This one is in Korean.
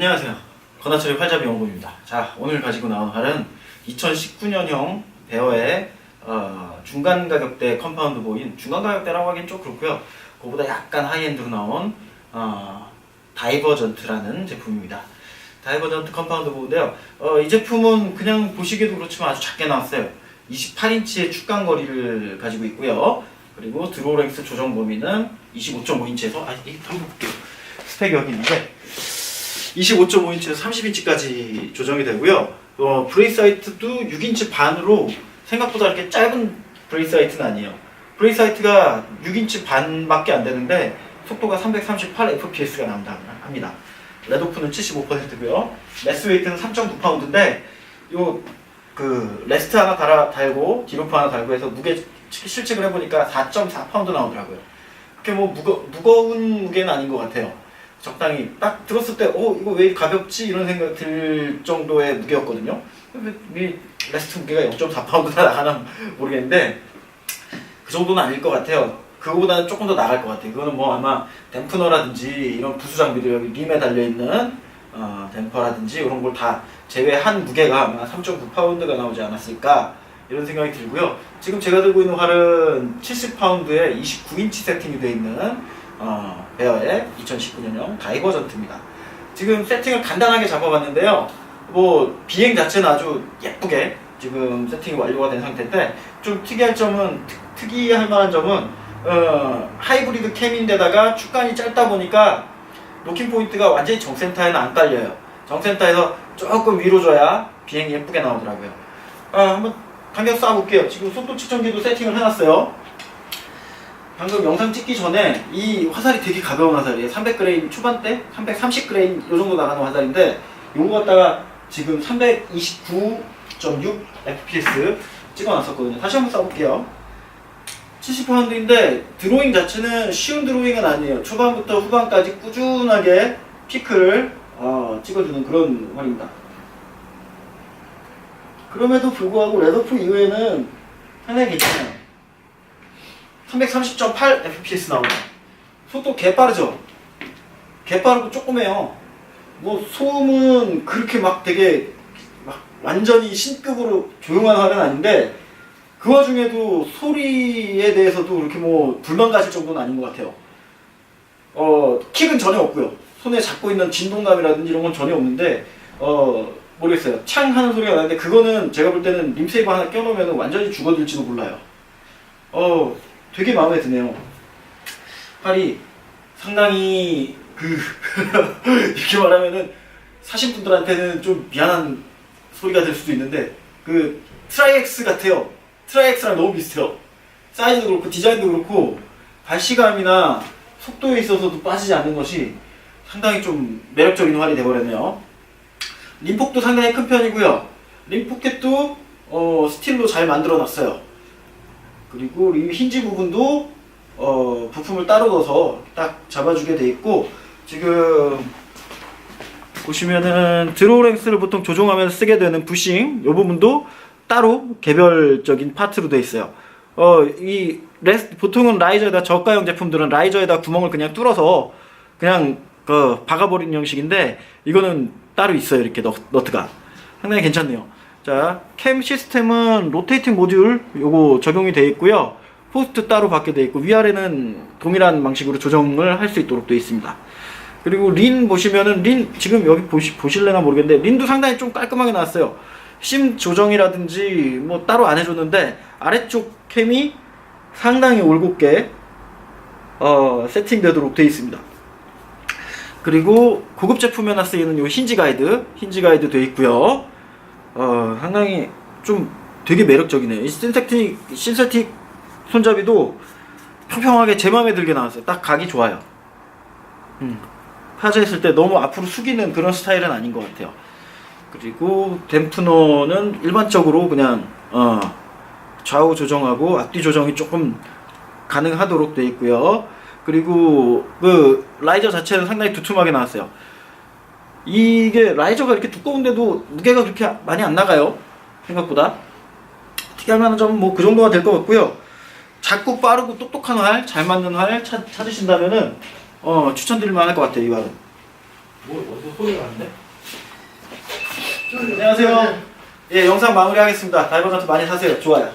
안녕하세요. 건아철의 활잡이 연구입니다. 자, 오늘 가지고 나온 활은 2019년형 베어의 어, 중간 가격대 컴파운드 보인 중간 가격대라고 하긴 좀 그렇고요. 그보다 약간 하이엔드로 나온 어, 다이버전트라는 제품입니다. 다이버전트 컴파운드 보인데요. 어, 이 제품은 그냥 보시기에도 그렇지만 아주 작게 나왔어요. 28인치의 축간 거리를 가지고 있고요. 그리고 드로우 랭스 조정 범위는 25.5인치에서 아, 이 한번 볼게요. 스펙이 여기 있는데 25.5인치에서 30인치까지 조정이 되고요. 어, 브레이스 하이트도 6인치 반으로 생각보다 이렇게 짧은 브레이스 하이트는 아니에요. 브레이스 하이트가 6인치 반밖에 안 되는데 속도가 338 fps가 나온다 합니다. 레드오프는 75%고요. 매스 웨이트는 3.9파운드인데 요 그 레스트 하나 달아 달고 디로프 하나 달고 해서 무게 실측을 해보니까 4.4파운드 나오더라고요. 그렇게 뭐 무거, 무거운 무게는 아닌 것 같아요. 적당히 딱 들었을 때, 어, 이거 왜 가볍지? 이런 생각 들 정도의 무게였거든요. 왜, 왜 레스트 무게가 0.4파운드나 나가나 모르겠는데, 그 정도는 아닐 것 같아요. 그거보다는 조금 더 나갈 것 같아요. 그거는 뭐 아마 댐프너라든지 이런 부수 장비들 여기 림에 달려있는 어, 댐퍼라든지 이런 걸 다 제외한 무게가 아마 3.9파운드가 나오지 않았을까 이런 생각이 들고요. 지금 제가 들고 있는 활은 70파운드에 29인치 세팅이 되어 있는 어, 베어의 2019년형 다이버전트입니다. 지금 세팅을 간단하게 잡아봤는데요. 뭐 비행 자체는 아주 예쁘게 지금 세팅이 완료가 된 상태인데 좀 특이할 점은 특- 특이할 만한 점은 어, 하이브리드 캠인데다가 축간이 짧다 보니까 노킹 포인트가 완전히 정센터에는 안 깔려요. 정센터에서 조금 위로 줘야 비행이 예쁘게 나오더라고요. 아, 한번 간격 쏴볼게요. 지금 속도 측정기도 세팅을 해놨어요. 방금 영상 찍기 전에 이 화살이 되게 가벼운 화살이에요. 300g 초반대, 330g 이 정도 나가는 화살인데 요거 갖다가 지금 329.6 fps 찍어놨었거든요. 다시 한번 쏴볼게요. 70파운드인데 드로잉 자체는 쉬운 드로잉은 아니에요. 초반부터 후반까지 꾸준하게 피크를 어, 찍어주는 그런 활입니다. 그럼에도 불구하고 레더프 이후에는 상당히 괜찮아요. 330.8 fps 나오네. 속도 개 빠르죠? 개 빠르고 조그매요. 뭐 소음은 그렇게 막 되게 막 완전히 신급으로 조용한 화는 아닌데 그 와중에도 소리에 대해서도 그렇게 뭐 불만 가질 정도는 아닌 것 같아요. 어, 킥은 전혀 없고요. 손에 잡고 있는 진동감이라든지 이런 건 전혀 없는데, 어, 모르겠어요. 창 하는 소리가 나는데, 그거는 제가 볼 때는 림세이버 하나 껴놓으면 완전히 죽어들지도 몰라요. 어, 되게 마음에 드네요. 팔이 상당히 그, 이렇게 말하면은 사신 분들한테는 좀 미안한 소리가 될 수도 있는데, 그, 트라이엑스 같아요. 트라이엑스랑 너무 비슷해요. 사이즈도 그렇고 디자인도 그렇고 발시감이나 속도에 있어서도 빠지지 않는 것이 상당히 좀 매력적인 활이 되버렸네요. 림폭도 상당히 큰 편이고요. 림포켓도 어, 스틸로 잘 만들어놨어요. 그리고 이 힌지 부분도 어, 부품을 따로 넣어서 딱 잡아주게 돼 있고 지금 보시면은 드로우랭스를 보통 조종하면서 쓰게 되는 부싱 이 부분도 따로 개별적인 파트로 돼 있어요. 어, 이 레스 보통은 라이저에다 저가형 제품들은 라이저에다 구멍을 그냥 뚫어서 그냥 그 박아버리는 형식인데 이거는 따로 있어요. 이렇게 너, 너트가 상당히 괜찮네요. 자, 캠 시스템은 로테이팅 모듈 요거 적용이 되어 있고요. 포스트 따로 받게 되어 있고 위아래는 동일한 방식으로 조정을 할 수 있도록 되어 있습니다. 그리고 린 보시면은 린 지금 여기 보시, 보실래나 모르겠는데 린도 상당히 좀 깔끔하게 나왔어요. 심 조정이라든지 뭐 따로 안 해줬는데 아래쪽 캠이 상당히 올곧게 어, 세팅되도록 되어 있습니다. 그리고 고급 제품에나 쓰이는 요 힌지 가이드, 힌지 가이드 되어 있고요. 어, 상당히 좀 되게 매력적이네요. 이 신세틱 신세틱 손잡이도 평평하게 제 마음에 들게 나왔어요. 딱 각이 좋아요. 음. 파자했을 때 너무 앞으로 숙이는 그런 스타일은 아닌 것 같아요. 그리고 댐프너는 일반적으로 그냥 어, 좌우 조정하고 앞뒤 조정이 조금 가능하도록 되어 있고요. 그리고 그 라이저 자체는 상당히 두툼하게 나왔어요. 이게 라이저가 이렇게 두꺼운데도 무게가 그렇게 많이 안 나가요. 생각보다. 특이할 만한 점은 뭐 그 정도가 될 것 같고요. 작고 빠르고 똑똑한 활, 잘 맞는 활 찾, 찾으신다면은 어, 추천드릴 만할 것 같아요, 이 활은. 뭐 어디서 소리가 나는데? 안녕하세요. 예, 영상 마무리하겠습니다. 다이버전트 많이 사세요. 좋아요.